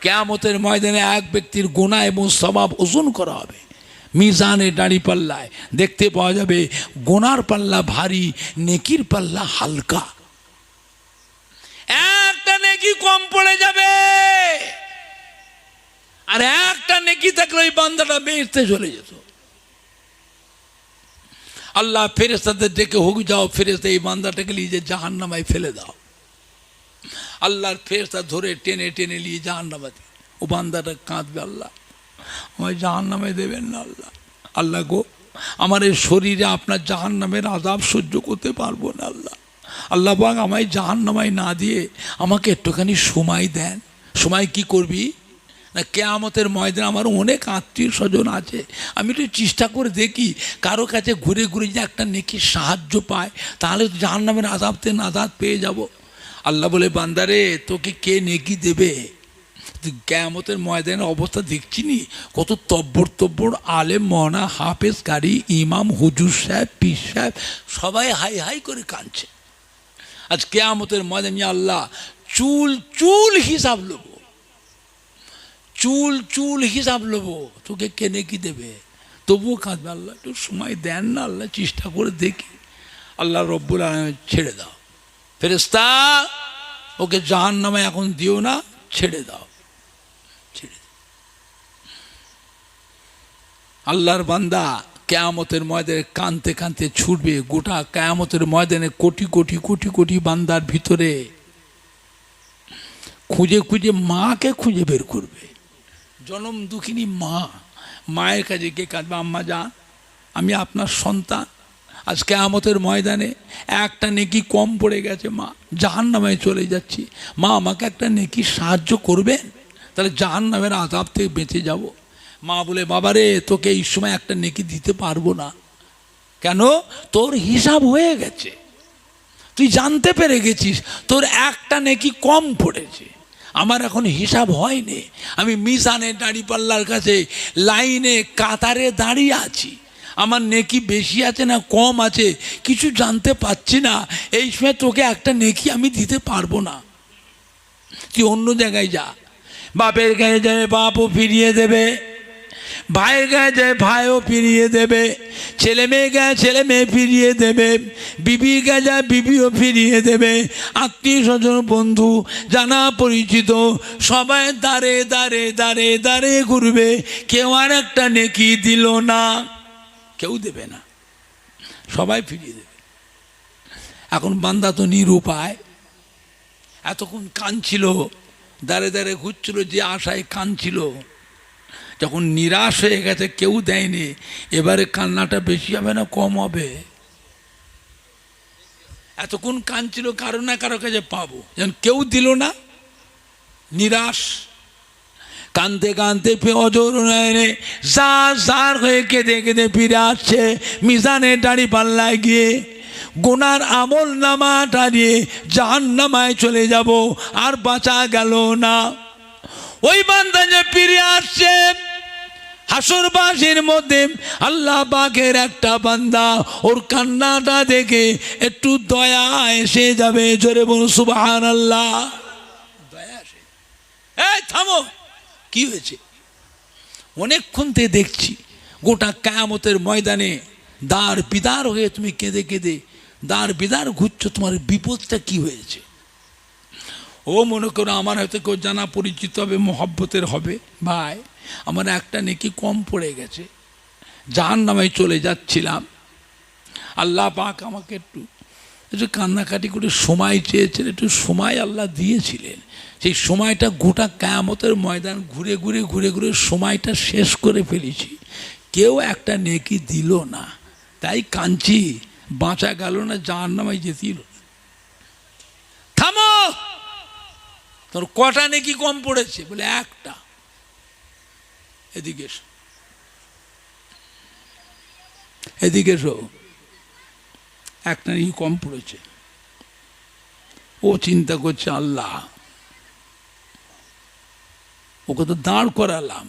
কেয়ামতের ময়দানে এক ব্যক্তির গোনা এবং স্বভাব ওজন করা হবে। মিজানে দাড়ি পাল্লায় দেখতে পাওয়া যাবে, গোনার পাল্লা ভারী, নেকির পাল্লা হালকা। একটা নেকি কম পড়ে যাবে। আর একটা নেকি থাকলে ওই বান্দাটা বেঁচতে চলে যেত। আল্লাহ ফেরেস্তাদের ডেকে, হোক যাও ফেরেস্তা এই বান্দাটাকে নিয়ে যে জাহান নামায় ফেলে দাও। আল্লাহর ফেরেস্তা ধরে টেনে টেনে নিয়ে জাহান নামাতে ও বান্দাটা কাঁদবে, আল্লাহ। আমায় জাহান নামে দেবেন না, আল্লাহ। আল্লাহ গো, আমার এই শরীরে আপনার জাহান নামের আজাব সহ্য করতে পারব না, আল্লাহ। আল্লাহ বাগ আমায় জাহান নামায় না দিয়ে আমাকে একটুখানি সময় দেন। সময় কি করবি? না, কেয়ামতের ময়দানে আমার অনেক আত্মীয় স্বজন আছে। আমি একটু চেষ্টা করে দেখি, কারও কাছে ঘুরে ঘুরে যে একটা নেকি সাহায্য পায়, তাহলে জাহান নামের আজাবতে নাজাদ পেয়ে যাব। আল্লাহ বলে, বান্দারে, তোকে কে নেকি দেবে? কেয়ামতের ময়দানের অবস্থা দেখছি নি? কত তব্বর তব্বর আলেম মনা হাফেজ গাড়ি ইমাম, হুজুর সাহেব, পীর সাহেব, সবাই হাই হাই করে কাঁদছে। আজ কেয়ামতের ময়দানে আল্লাহ চুল চুল হিসাব লোব। চুল চুল হিসাব লোবো। তোকে কেনে কি দেবে? তবুও কাঁদবে আল্লাহ, একটু সময় দেন না, আল্লাহ চেষ্টা করে দেখি। আল্লাহ রব্বুল ছেড়ে দাও। ফেরেস্তা ওকে জাহান নামে এখন দিও না, ছেড়ে দাও। ছেড়ে আল্লাহর বান্দা কেয়ামতের ময়দানে কানতে কানতে ছুটবে, গোটা কেয়ামতের ময়দানে কোটি কোটি কোটি কোটি বান্দার ভিতরে খুঁজে খুঁজে মাকে খুঁজে বের করবে। জনম দুঃখিনী মা, মায়ের কাছে কে কাঁদবে? আম্মা যা আমি আপনার সন্তান। আজকে আমতের ময়দানে একটা নেকি কম পড়ে গেছে, মা। জাহান নামায় চলে যাচ্ছি। মা, আমাকে একটা নেকি সাহায্য করবেন? তাহলে জাহান নামের আজাব থেকে বেঁচে যাব। মা বলে বাবারে তোকে এই সময় একটা নেকি দিতে পারব না। কেন? তোর হিসাব হয়ে গেছে। তুই জানতে পেরে গেছিস, তোর একটা নেকি কম পড়েছে। আমার এখন হিসাব হয়নি। আমি মিশানে দাঁড়িপাল্লার কাছে লাইনে কাতারে দাঁড়িয়ে আছি। আমার নেকি বেশি আছে না কম আছে? কিছু জানতে পাচ্ছি না। এই সময় তোকে একটা নেকি আমি দিতে পারব না। তুই অন্য জায়গায় যা। বাপের গায়ে যায় বাপও ফিরিয়ে দেবে। ভাইয়ের গায়ে যায় ভাইও ফিরিয়ে দেবে। ছেলে মেয়ে গায়ে ছেলে মেয়ে ফিরিয়ে দেবে। বিবির গায়ে যায় বিবিও ফিরিয়ে দেবে। আত্মীয় স্বজন, বন্ধু, জানা পরিচিত, সবাই দাঁড়ে দাঁড়ে দাঁড়ে দাঁড়ে ঘুরবে। কেউ আর একটা নেকি দিল না। কেউ দেবে না। সবাই ফিরিয়ে দেবে। এখন বান্দা তো নিরুপায়। এতক্ষণ কাঁদছিল দাঁড়ে দাঁড়ে ঘুরছিল, যে আশায় কাঁদছিল। যখন নিরাশ হয়ে গেছে, কেউ দেয়নি। এবারে কান্নাটা বেশি হবে না, কম হবে? এতক্ষণ কাঁদছিল, কারও না কারও কাছে পাবো। যেন কেউ দিল না। নিরাশ। কানতে কানতে অজর নয়নে জার জার হয়ে কেঁদে কেঁদে ফিরে আসছে মিজানের দাড়ি পাল্লায় গিয়ে। গোনার আমল নামাটা নিয়ে জাহান নামায় চলে যাব, আর বাঁচা গেল না। ওই বান্দা যে ফিরে আসছে, হাসরবাসীর মধ্যে আল্লাহ বাঘের একটা বান্দা, ওর কান্নাটা দেখে একটু দয়া এসে যাবে। জোরে বলুন সুবাহান আল্লাহ দয়া থামো। কি হয়েছে? অনেকক্ষণ থেকে দেখছি, গোটা কায়ামতের ময়দানে দাঁড় বিদার হয়ে তুমি কেঁদে কেঁদে দাঁড় বিদার ঘুরছো, তোমার বিপদটা কি হয়েছে? ও মনে করো, আমার হয়তো কেউ জানা পরিচিত হবে, মহব্বতের হবে, ভাই, আমার একটা নেকি কম পড়ে গেছে। জাহান নামায় চলে যাচ্ছিলাম। আল্লাহ পাক আমাকে একটু একটু কান্নাকাটি করে সময় চেয়েছেন, একটু সময় আল্লাহ দিয়েছিলেন। সেই সময়টা গোটা কায়ামতের ময়দান ঘুরে ঘুরে ঘুরে ঘুরে সময়টা শেষ করে ফেলেছি। কেউ একটা নেকি দিল না। তাই কাঁদছি, বাঁচা গেল না জাহান নামায় যেতিল থামো! তোর কটা নেকি কম পড়েছে? বলে একটা। এদিকে এদিকে এসো। একটা নাকি কম পড়েছে। ও চিন্তা করছে, আল্লাহ, ওকে তো দাঁড় করালাম।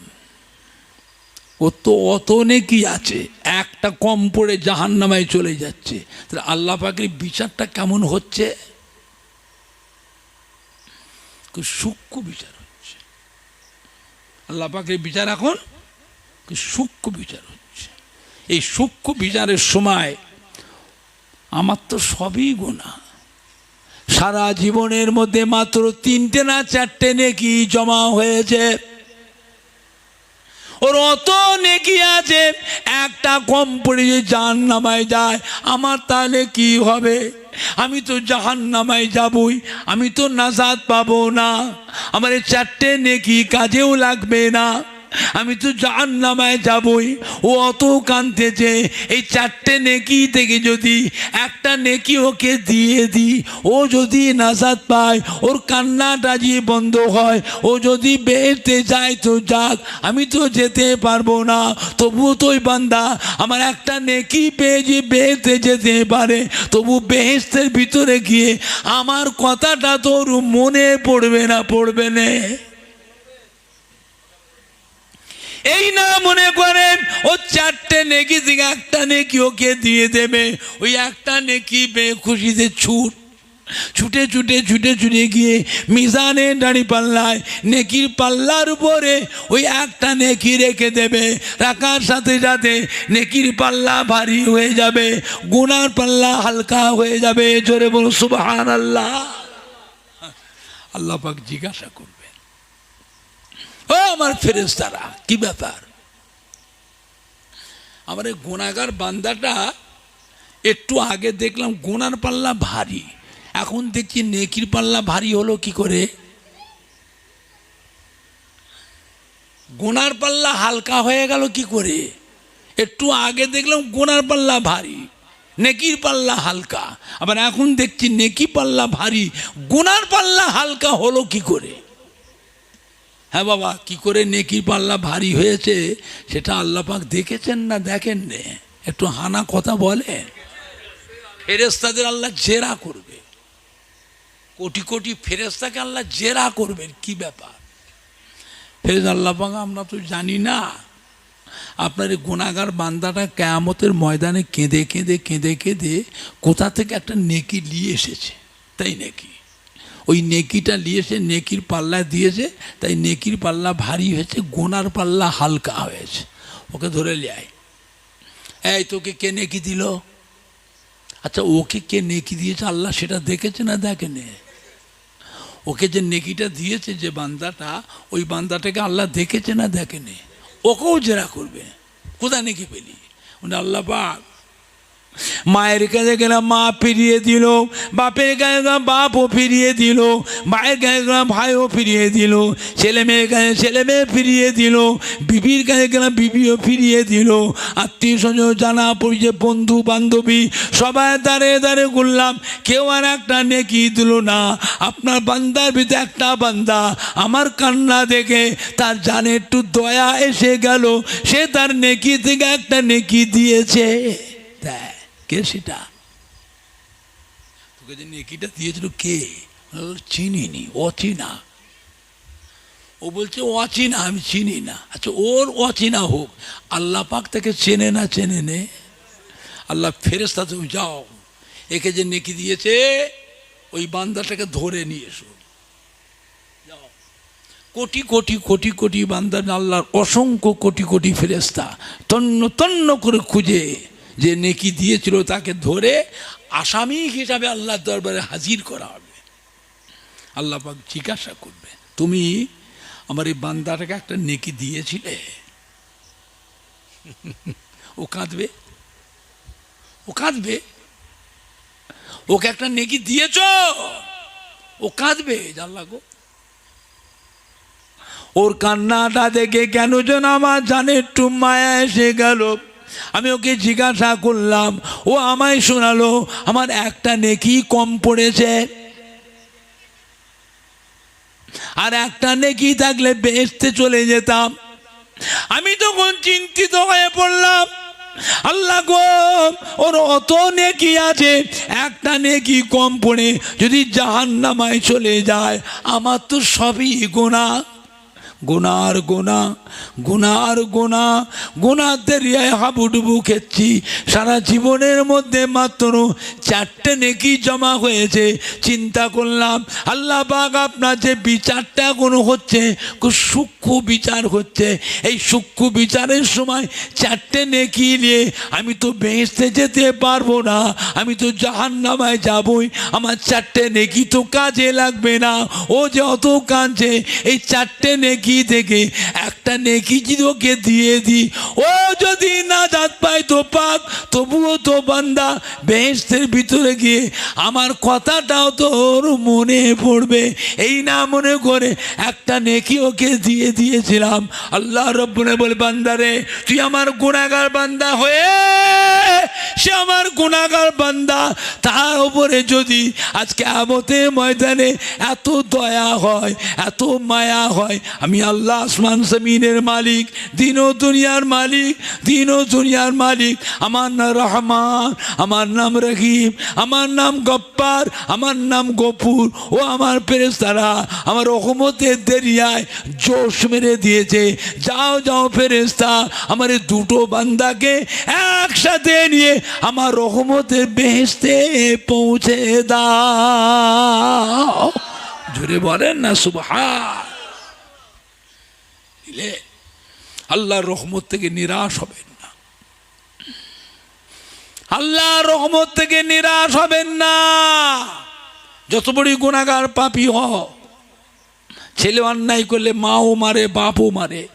ও তো অত নেকি আছে, একটা কম পড়ে জাহান নামায় চলে যাচ্ছে। তাহলে আল্লাহ পাকের বিচারটা কেমন হচ্ছে? সূক্ষ্ম বিচার হচ্ছে। আল্লাহ পাকের বিচার এখন সূক্ষ্ম বিচার হচ্ছে। এই সূক্ষ্ম বিচারের সময় আমার তো সবই গোনা সারা জীবনের মধ্যে মাত্র তিনটে না চারটে নেকি জমা হয়েছে। ওর অত নেকি আছে, একটা কম পড়ে যে জাহান নামায় যায়, আমার তাহলে কি হবে? আমি তো জাহান নামায় যাবই, আমি তো নাজাদ পাবো না। আমার এই চারটে নেকি কাজেও লাগবে না। আমি তো জাহান নামায় যাবই। ও অত কাঁদতেছে, এই চারটে নেকি থেকে যদি একটা নেকি ওকে দিয়ে দিই, ও যদি নাজাদ পায়, ওর কান্নাটা যে বন্ধ হয়, ও যদি বেরতে যায় তো যাক, আমি তো যেতে পারব না। তবুও তোই বান্দা, আমার একটা নেকি পেয়ে যে বেরতে যেতে পারে, তবু বেহেস্তের ভিতরে গিয়ে আমার কথাটা তোর মনে পড়বে না পড়বে না। এই না মনে করেন ও চারটে নেকি থেকে একটা নেকি ওকে দিয়ে দেবে। ওই একটা নেকি বে খুশিতে ছুট। ছুটে ছুটে ছুটে ছুটে গিয়ে মিজানে দাঁড়ি পাল্লায়, নেকির পাল্লার উপরে ওই একটা নেকি রেখে দেবে। রাখার সাথে সাথে নেকির পাল্লা ভারী হয়ে যাবে, গুনার পাল্লা হালকা হয়ে যাবে। জোরে বল সুবহান আল্লাহ আল্লাহ পাক জিজ্ঞাসা করবে ও আমার ফেরেস্তারা কি ব্যাপার? আমার এই গোনাগার বান্দাটা একটু আগে দেখলাম, গোনার পাল্লা ভারী। এখন দেখছি নেকির পাল্লা ভারী হলো কি করে? গোনার পাল্লা হালকা হয়ে গেল কি করে? একটু আগে দেখলাম, গোনার পাল্লা ভারী, নেকির পাল্লা হালকা। আবার এখন দেখছি নেকি পাল্লা ভারী, গোনার পাল্লা হালকা হলো কি করে? হ্যাঁ বাবা, কি করে নেকি পাল্লা ভারী হয়েছে সেটা আল্লাহ পাক দেখেছেন না দেখেন নে একটু হানা কথা বলেন ফেরেস্তাদের আল্লাহ জেরা করবে। কোটি কোটি ফেরেস্তাকে আল্লাহ জেরা করবেন, কি ব্যাপার? ফেরেজ আল্লাহ পাক, আমরা তো জানি না আপনার এই গুণাগার বান্দাটা কেয়ামতের ময়দানে কেঁদে কেঁদে কেঁদে কেঁদে কোথা থেকে একটা নেকি নিয়ে এসেছে, তাই নাকি? ওই নেকিটা নিয়েছে, নেকির পাল্লা দিয়েছে, তাই নেকির পাল্লা ভারী হয়েছে, গোনার পাল্লা হালকা হয়েছে। ওকে ধরে লিয়ায় এই, তোকে কে নেকি দিল? আচ্ছা ওকে কে নেকি দিয়েছে? আল্লাহ সেটা দেখেছে না দেখেনে? ওকে যে নেকিটা দিয়েছে যে বান্দাটা, ওই বান্দাটাকে আল্লাহ দেখেছে না দেখেনে? ওকেও জেরা করবে। কোথায় নেকি পেলি? উনি আল্লাহ পাক মায়ের কাছে গেলাম, মা ফিরিয়ে দিল। বাপের কাছে গেলাম, বাপও ফিরিয়ে দিল। মায়ের কাছে গেলাম, ভাইও ফিরিয়ে দিল। ছেলে মেয়ের কাছে, ছেলে মেয়ে ফিরিয়ে দিল। বিবির কাছে গেলাম, বিবিও ফিরিয়ে দিল। আত্মীয় স্বজন জানা পরিচয়, বন্ধু, বান্ধবী, সবাই দাঁড়িয়ে দাঁড়িয়ে ঘুরলাম। কেউ আর একটা নেকি দিল না। আপনার বান্দার ভিতরে একটা বান্দা। আমার কান্না দেখে তার জানে একটু দয়া এসে গেল। সে তার নেকি থেকে একটা নেকি দিয়েছে। দেয় কে সেটা? তোকে যে নেকিটা দিয়েছিল কে? চিনিনি, অচিনা। ও বলছে, অচিনা, আমি চিনি না। আচ্ছা ওর অচিনা হোক, আল্লাহ পাক তাকে চেনে না চেনে নে। আল্লাহ ফেরেস্তা তুমি যাও, একে যে নেকি দিয়েছে, ওই বান্দাটাকে ধরে নিয়ে এসো। যাও। কোটি কোটি কোটি কোটি বান্দা আল্লাহর অসংখ্য কোটি কোটি ফেরেস্তা তন্ন তন্ন করে খুঁজে যে নেকি দিয়েছিল তাকে ধরে আসামি হিসাবে আল্লাহর দরবারে হাজির করা হবে। আল্লাহ পাক জিজ্ঞাসা করবে, তুমি আমার এই বান্দাটাকে একটা নেকি দিয়েছিলে? ও কাঁদবে। ও কাঁদবে। ওকে একটা নেকি দিয়েছ? ও কাঁদবে জানলা গো। ওর কান্নাটা দেখে কেন যেন আমার জানে একটু মায়া এসে গেল। আমি ওকে জিজ্ঞাসা করলাম, ও আমায় শোনালো, আমার একটা নেকি কম পড়েছে? আর একটা নেকি থাকলে বেসতে চলে যেতাম। আমি তখন চিন্তিত হয়ে পড়লাম, আল্লাহ গো, ওর অত নেকি আছে, একটা নেকি কম পড়ে যদি জাহান্নামায় চলে যায়, আমার তো সবই গোনা। গুনার গোনা গুনার গোনা গুনার দেরিয়ায় হাবুডুবু খেচ্ছি। সারা জীবনের মধ্যে মাত্র চারটে নেকি জমা হয়েছে, চিন্তা করলাম, আল্লাহ বাগ আপনার যে বিচারটা কোনো হচ্ছে, খুব সূক্ষ্ম বিচার হচ্ছে। এই সূক্ষ্ম বিচারের সময় চারটে নেকি নিয়ে আমি তো বেহেস্তে যেতে পারব না, আমি তো জাহান নামায় যাবই। আমার চারটে নেকি তো কাজে লাগবে না। ও যে অত কাঁদছে, এই চারটে নেকি থেকে একটা নেকি যদি ওকে দিয়ে দিই, ও যদি না জাত পায় তো পাক, তবুও তো বান্দা বেহেস্তের ভিতরে গিয়ে আমার কথাটাও তোর মনে পড়বে। এই না মনে করে একটা নেকি ওকে দিয়ে দিয়েছিলাম। আল্লাহ রব্বনে বলে বান্দারে তুই আমার গুণাগার বান্দা হয়ে সে আমার গুণাগার বান্দা। তার উপরে যদি আজকে আমতের ময়দানে এত দয়া হয়, এত মায়া হয়, আমি আল্লাহ আসমান জমিনের মালিক, দিন ও দুনিয়ার মালিক, দিন ও দুনিয়ার মালিক। আমার নাম রহমান, আমার নাম রহিম, আমার নাম গপ্পার আমার নাম গফুর। ও আমার ফেরেস্তারা আমার রহমতের দেরিয়ায় জোশ মেরে দিয়েছে। যাও যাও ফেরেস্তা আমার দুটো বান্দাকে একসাথে নিয়ে আমার রহমতের বেহেস্তে পৌঁছে দাও। জোরে বলেন না, সুবহান। দিলে আল্লাহর রহমত থেকে নিরাশ হবেন না। আল্লাহর রহমত থেকে নিরাশ হবেন না। যত বড়ই গুণাগার পাপি হ ছেলে অন্যায় করলে মাও মারে, বাপও মারে।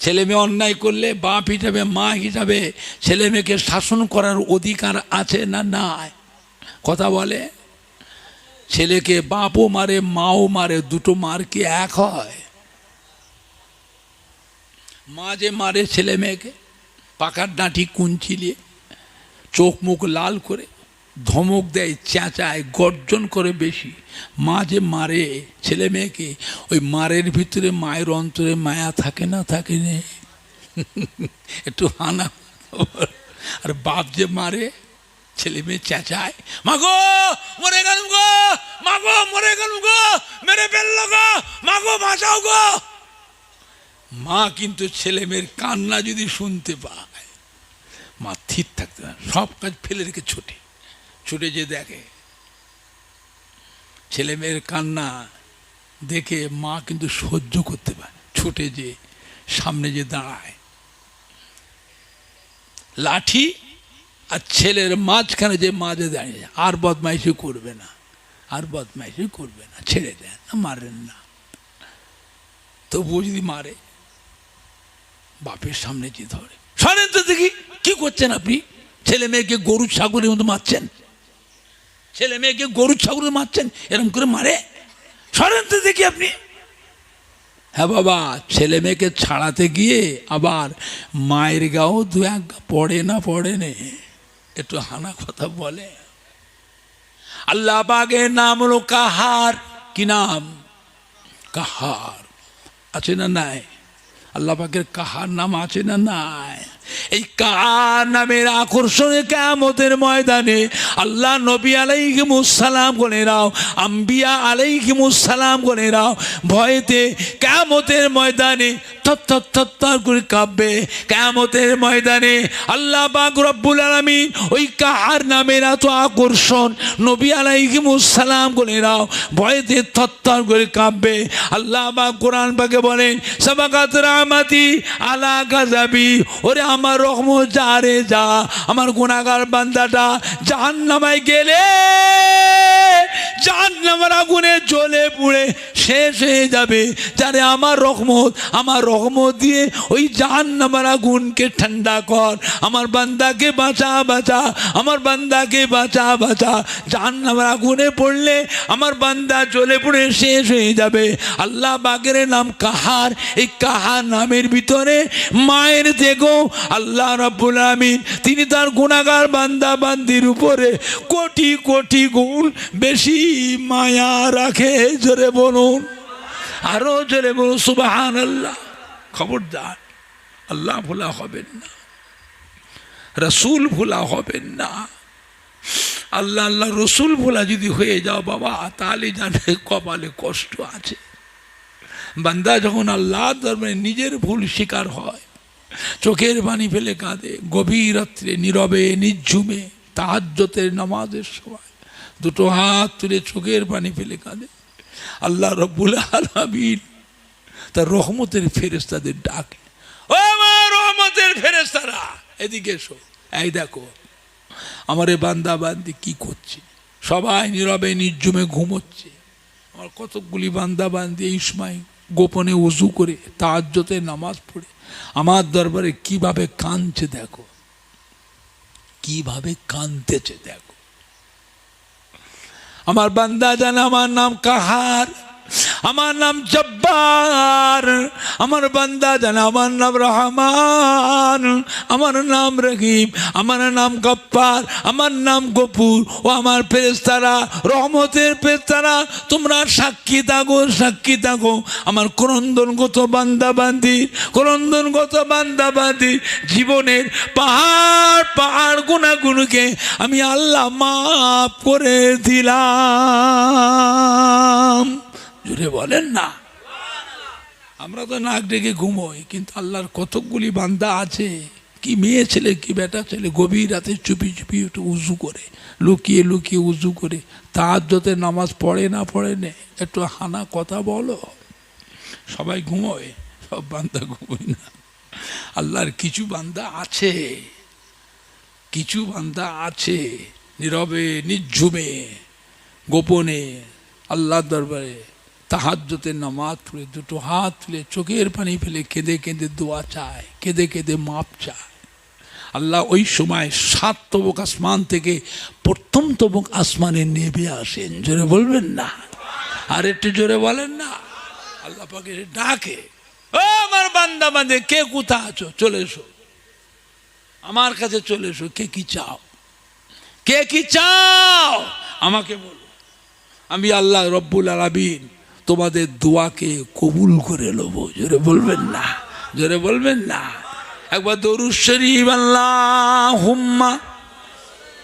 ছেলে মেয়ে অন্যায় করলে বাপ হিসাবে, মা হিসাবে ছেলে মেয়েকে শাসন করার অধিকার আছে না নাই? কথা বলে, ছেলেকে বাপও মারে, মাও মারে, দুটো মার কি এক হয়। মা যে মারে ছেলে মেয়েকে পাকার ডাঁটি কুঞ্চিলিয়ে চোখ মুখ লাল করে, ধমক দেয়, চেঁচায়, গর্জন করে বেশি। মা যে মারে ছেলে মেয়েকে, ওই মারের ভিতরে মায়ের অন্তরে মায়া থাকে না, থাকে নে। একটু হানা আর বাপ যে মারে, ছেলে মেয়ে চেঁচায়, মা গো, মরে গেল গো মাগো মরে গেল গো, মেরে ফেলল গো, মা গো বাঁচাও গো। মা কিন্তু ছেলে মেয়ের কান্না যদি শুনতে পায়, মা থির থাকতে না। সব কাজ ফেলে রেখে ছুটে। ছুটে যে দেখে ছেলে মেয়ের কান্না দেখে মা কিন্তু সহ্য করতে পারে ছুটে যে সামনে যে দাঁড়ায়। লাঠি আর ছেলের মাঝখানে যে মাঝে দাঁড়িয়ে আর বদমাইশি করবে না, আর বদমাইশি করবে না। ছেড়ে দেন না, মারেন না। তবুও যদি মারে বাপের সামনে যে ধরে। শোনেন তো দেখি, কি করছেন আপনি? ছেলে মেয়েকে গরু ছাগলের মতো মারছেন। ছেলে মেয়েকে গরু ছাগলের মারছেন এরকম করে মারে? সরেন তো দেখি আপনি। হ্যাঁ বাবা, ছেলে মেয়েকে ছাড়াতে গিয়ে আবার মায়ের গাও দু এক পড়ে না, পড়ে নে। একটু হানা কথা বলে। আল্লাহ বাগের নাম হলো কাহার। কি নাম? কাহার। আছে না নাই? আল্লাহ পাকের কাহার নাম আছে না নাই? এই কাহার নামের আকর্ষণে কেমতের ময়দানে আল্লাহ নবী আলাইহিমুসালাম গনেরাও আম্বিয়া আলাইহিমুসালাম গনেরাও ভয়েতে কেমতের ময়দানে থর করে কেমতের ময়দানে আল্লাহ পাক রব্বুল ওই কাহার নামের এত আকর্ষণ নবী আলাইহিমুসালাম গনেরাও ভয়েতে থর করে কাঁপবে। আল্লাহ পাক কোরআন পাকে বলেন, সাবাকাত রামাতি আলা গাজাবি ওরে আমার রহমত যা রে যা, আমার গুণাগার বান্দাটা জাহান নামায় গেলে জাহান নামার আগুনে জ্বলে পুড়ে শেষ হয়ে যাবে। যারে আমার রহমত আমার রহমত দিয়ে ওই জাহান নামার আগুনকে ঠান্ডা কর। আমার বান্দাকে বাঁচা বাঁচা, আমার বান্দাকে বাঁচা বাঁচা। জাহান নামার আগুনে পড়লে আমার বান্দা জ্বলে পুড়ে শেষ হয়ে যাবে। আল্লাহ বাগের নাম কাহার, এই কাহার নামের ভিতরে মায়ের দেখো আল্লাহ রাব্বুল আমিন, তিনি তার গুণাগার বান্দা বান্দির উপরে কোটি কোটি গুণ বেশি মায়া রাখে। জোরে বলুন, আরও জোরে বলুন সুবাহান আল্লাহ খবরদার, আল্লাহ ভোলা হবেন না, রসুল ভোলা হবেন না। আল্লাহ আল্লাহ, রসুল ভোলা যদি হয়ে যাও বাবা, তাহলে জানে কপালে কষ্ট আছে। বান্দা যখন আল্লাহ দরবারে নিজের ভুল স্বীকার হয় চোখের পানি ফেলে কাঁদে, গভীর রাত্রে, নীরবে, নিঝুমে তাহাজ্যতের নামাজের সময়। দুটো হাত তুলে চোখের পানি ফেলে কাঁদে। আল্লাহ রব্বুল আলামিন তার রহমতের ফেরেস্তাদের ডাকে। ও আমার রহমতের ফেরেস্তারা এদিকে এসো। এই দেখো, আমার এ বান্দা বান্দি কি করছে? সবাই নীরবে নির্জমে ঘুমোচ্ছে। আমার কতকগুলি বান্দা বান্দি সময় গোপনে উজু করে তাজ্যতে নামাজ পড়ে। আমার দরবারে কীভাবে কাঁদছে দেখো। কীভাবে কাঁদতেছে দেখো। আমার বান্দা জানে আমার নাম কাহার, আমার নাম জব্বার। আমার বান্দা জানে আমার নাম রহমান। আমার নাম রহিম, আমার নাম গপ্পার আমার নাম গপুর ও আমার ফেরেস্তারা রহমতের ফেরেস্তারা তোমরা সাক্ষী থাকো সাক্ষী থাকো আমার ক্রন্দনগত বান্দা বান্দি ক্রন্দনগত বান্দা বান্দি জীবনের পাহাড় পাহাড় গুণাগুণকে আমি আল্লাহ মাফ করে দিলাম। জুড়ে বলেন না। আমরা তো নাক ডেকে ঘুমোই, কিন্তু আল্লাহর কতকগুলি বান্দা আছে। কি মেয়ে ছেলে, কি বেটা ছেলে, গভীর রাতে চুপি চুপি একটু উজু করে, লুকিয়ে লুকিয়ে উজু করে তার যতে নামাজ পড়ে না পড়ে নে, একটু হানা কথা বলো। সবাই ঘুমোয়, সব বান্দা ঘুমোয় না। আল্লাহর কিছু বান্দা আছে, কিছু বান্দা আছে, নীরবে, নিঝুমে, গোপনে, আল্লাহর দরবারে তাহাজ্যতে নামাজ পড়ে দুটো হাত তুলে চোখের পানি ফেলে কেঁদে কেঁদে দোয়া চায়, কেঁদে কেঁদে মাপ চায়। আল্লাহ ওই সময় সাত তবক আসমান থেকে প্রথম তবক আসমানে নেবে আসেন। জোরে বলবেন না? আর একটু জোরে বলেন না? আল্লাহ পাকে ডাকে, ও আমার বান্দা বান্দে, কে কোথা আছো? চলে এসো। আমার কাছে চলে এসো, কে কি চাও? কে কি চাও? আমাকে বলো। আমি আল্লাহ রব্বুল আলামিন তোমাদের দোয়াকে কবুল করে নেব। জোরে বলবেন না? জোরে বলবেন না? একবার দরু শরীফ আল্লাহ হুম্মা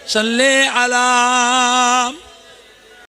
সাল্লে আলাম